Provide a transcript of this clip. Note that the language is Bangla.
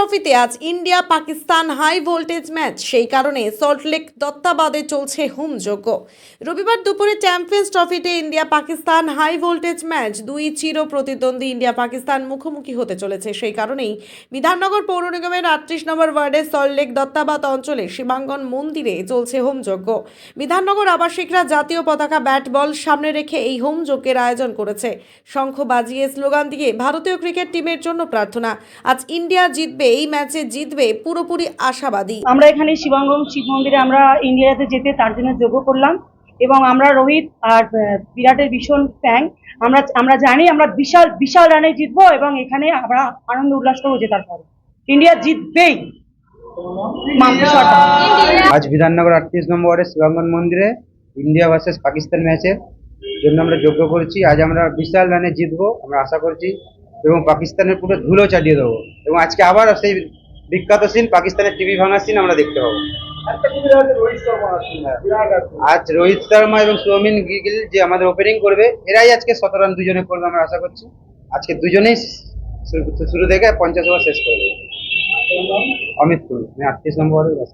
ট্রফিতে আজ India Pakistan high voltage match সেই কারণে সল্টলেক দত্তাবাদে চলছে হোমযজ্ঞ। রবিবার দুপুরে চ্যাম্পিয়ন্স ট্রফিতে India Pakistan high voltage match দুই চির প্রতিদ্বন্দ্বী ইন্ডিয়া পাকিস্তান মুখোমুখি হতে চলেছে। সেই কারণেই বিধাননগর পৌর নিগমের আটত্রিশ নম্বর ওয়ার্ডের সল্টলেক দত্তাবাদ অঞ্চলে শিবাঙ্গন মন্দিরে চলছে হোমযজ্ঞ। বিধাননগর আবাসিকরা জাতীয় পতাকা ব্যাট বল সামনে রেখে এই হোমযজ্ঞের আয়োজন করেছে। শঙ্খ বাজিয়ে স্লোগান দিয়ে ভারতীয় ক্রিকেট টিমের জন্য প্রার্থনা। আজ ইন্ডিয়া জিতবে এই ম্যাচে জিতবে পুরোপুরি আশাবাদী। আমরা এখানে শিবাঙ্গম শিব মন্দিরে আমরা ইন্ডিয়াতে যেতে তার জন্য যোগ্য করলাম এবং আমরা রোহিত আর বিরাটের ভীষণ ফ্যান আমরা আমরা জানি আমরা বিশাল বিশাল রানে জিতবো এবং এখানে আমরা আনন্দ উল্লাস করব জেতার পরে। ইন্ডিয়া জিতবেই। আজ বিধাননগর আটত্রিশ নম্বর ওয়ার্ডের শিবাঙ্গন মন্দিরে ইন্ডিয়া ভার্সেস পাকিস্তান ম্যাচের জন্য আমরা যোগ্য করেছি। আজ আমরা বিশাল রানে জিতবো আমরা আশা করছি। এবং পাকিস্তানের পুরো ধুলো চাটিয়ে দেবো। এবং আজকে আবার সেই বিখ্যাত সিন পাকিস্তানের টিভি ভাঙা সিন আমরা দেখতে পাবো। আজ রোহিত শর্মা এবং সৌমিন গিল যে আমাদের ওপেনিং করবে এরাই আজকে শত রান দুজনে করবে আমরা আশা করছি। আজকে দুজনেই শুরু- শুরু থেকে পঞ্চাশ ওভার শেষ করবে অমিত কুল আমি আটত্রিশ নম্বর।